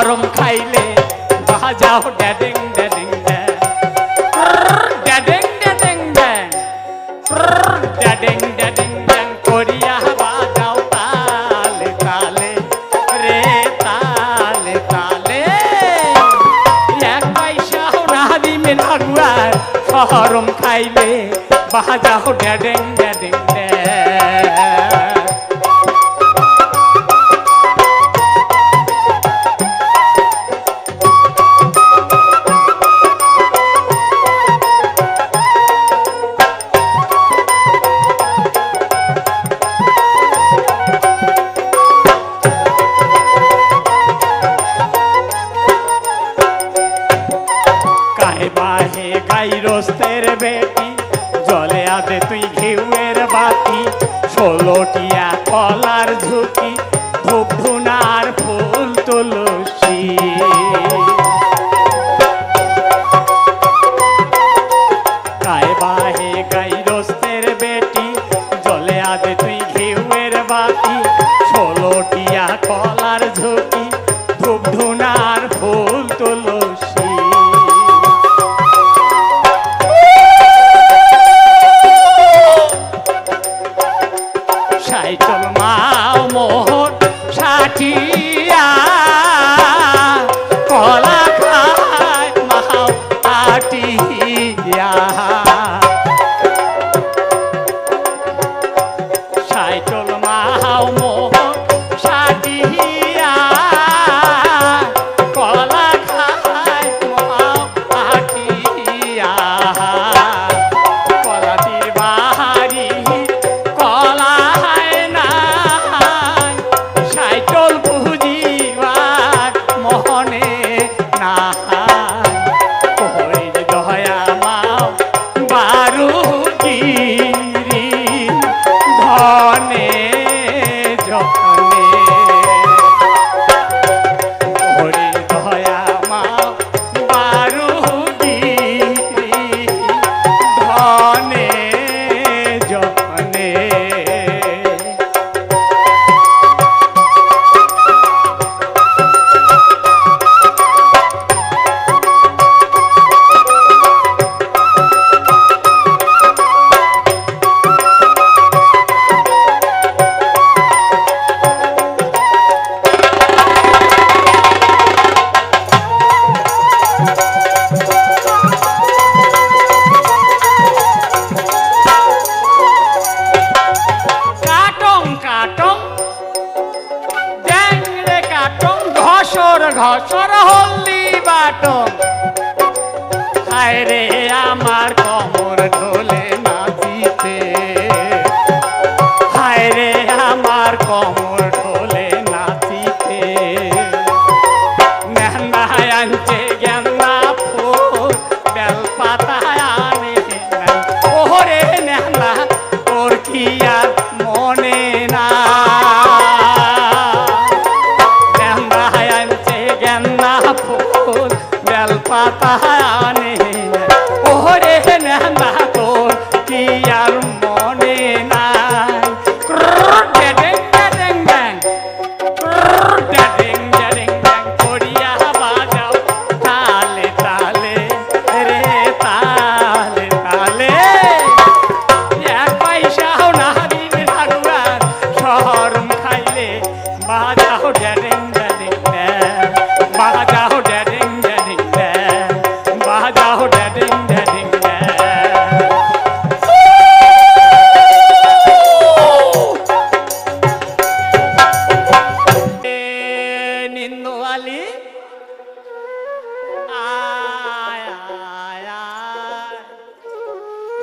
শরম খাইলে বাজাও ড্যাডিং ড্যাডিং ড্যাং। ড্যাডিং ড্যাডিং ড্যাং। ড্যাডিং ড্যাডিং ড্যাং করিয়া বাজাও তালে তালে। রে তালে তালে। এক পয়সাও না দিবে লাগুয়ার শরম খাইলে বাজাও ড্যাডিং ড্যাডিং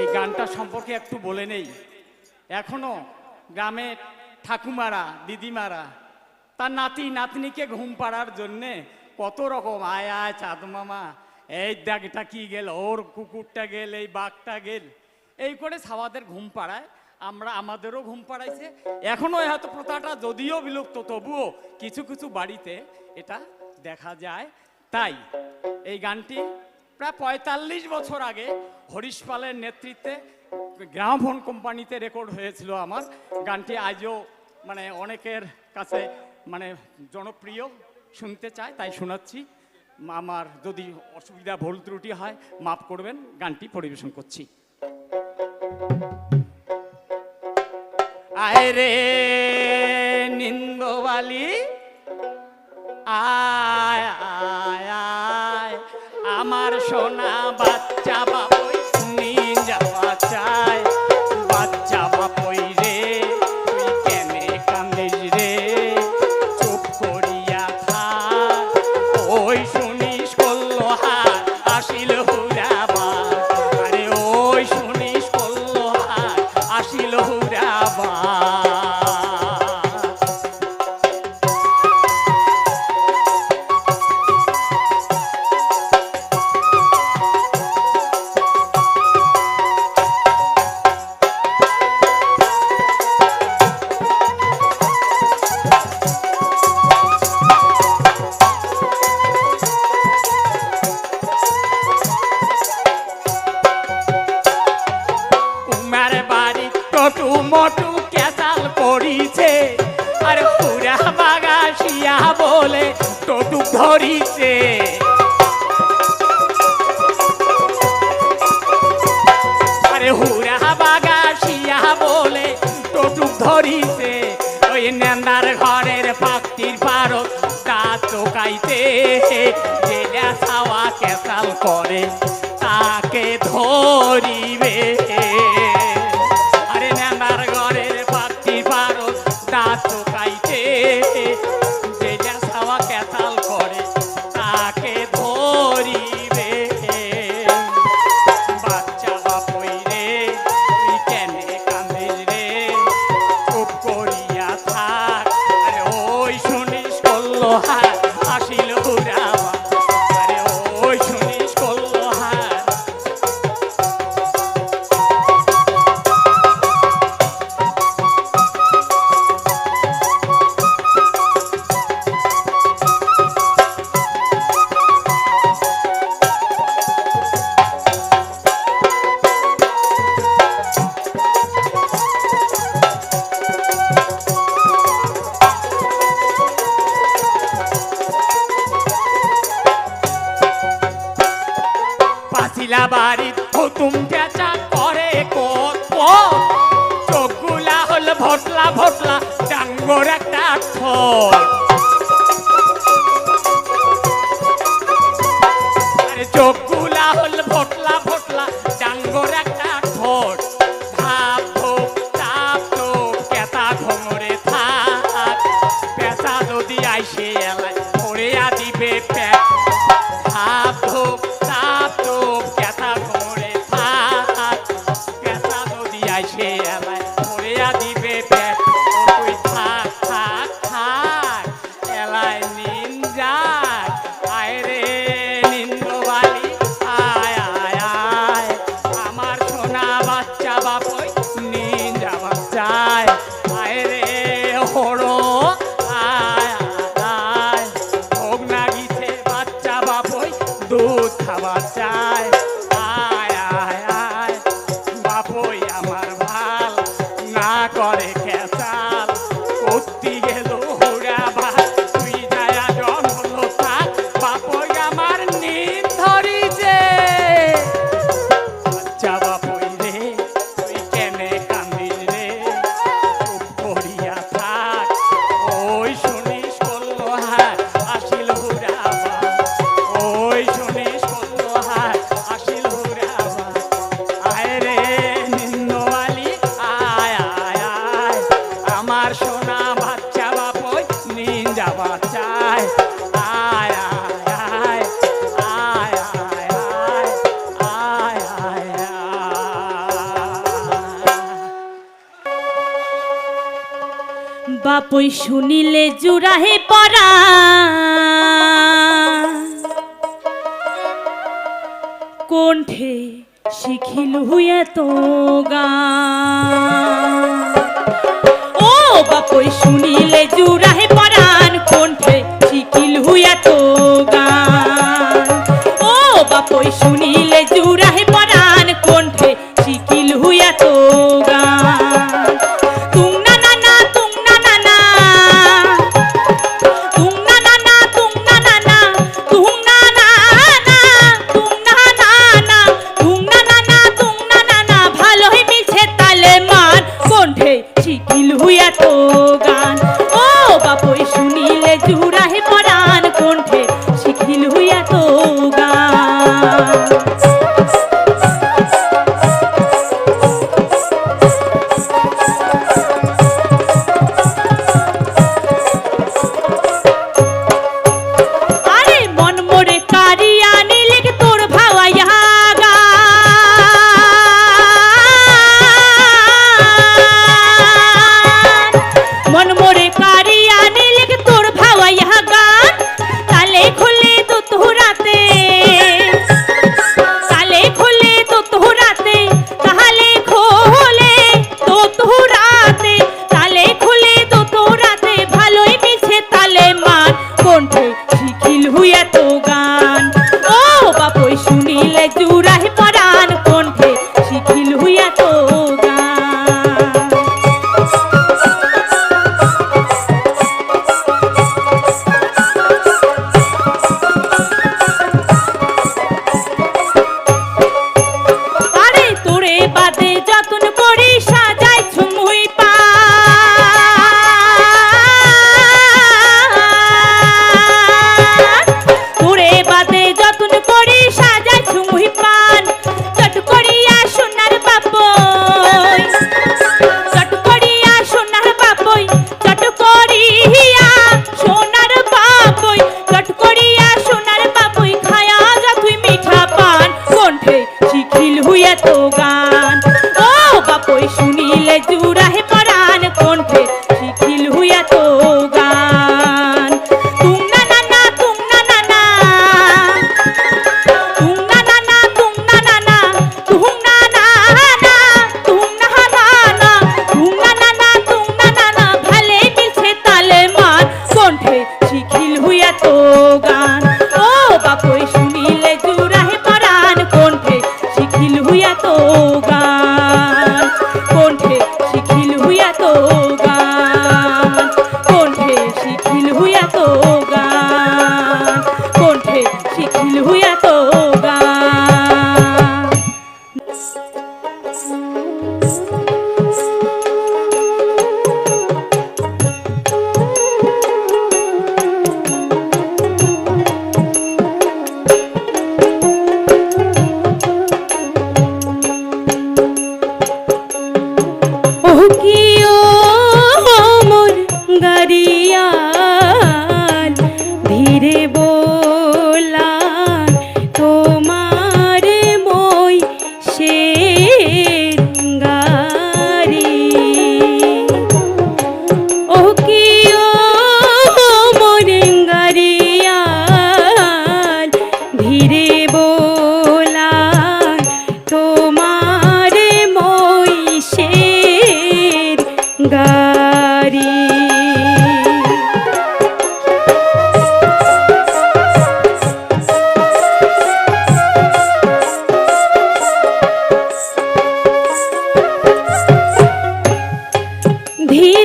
এই গানটা সম্পর্কে একটু বলে নেই। এখনও গ্রামে ঠাকুমারা দিদিমারা তার নাতি নাতনিকে ঘুম পাড়ার জন্যে কত রকম আয় আয় চাঁদ মামা এই দেখ এটা কি গেল, ওর কুকুরটা গেল, এই বাঘটা গেল। এই করে সাবাদের ঘুম পাড়ায়, আমরা আমাদেরও ঘুম পাড়াইছে। এখনও হয়তো প্রথাটা যদিও বিলুপ্ত, তবুও কিছু কিছু বাড়িতে এটা দেখা যায়। তাই এই গানটি প্রায় পঁয়তাল্লিশ বছর আগে হরিশ পালের নেতৃত্বে গ্রামফোন কোম্পানিতে রেকর্ড হয়েছিল আমার। গানটি আজও মানে অনেকের কাছে মানে জনপ্রিয়, শুনতে চায়, তাই শোনাচ্ছি। আমার যদি অসুবিধা, ভুল ত্রুটি হয়, মাফ করবেন, গানটি পরিবেশন করছি। আয় রে নিন্দবালি আয়। ধরিছে। ওই নেন্দার ঘরের পাক্তির পারো তো কাইতে যে সাওয়া কেসাল করে তাকে ধরিবে রাহে পরা। কণ্ঠে শিখিল এত গা ও বাপই শুনিলে জুরাহে পরান কণ্ঠে শিখিল তো গা ও বাপই শুনি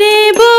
রে বো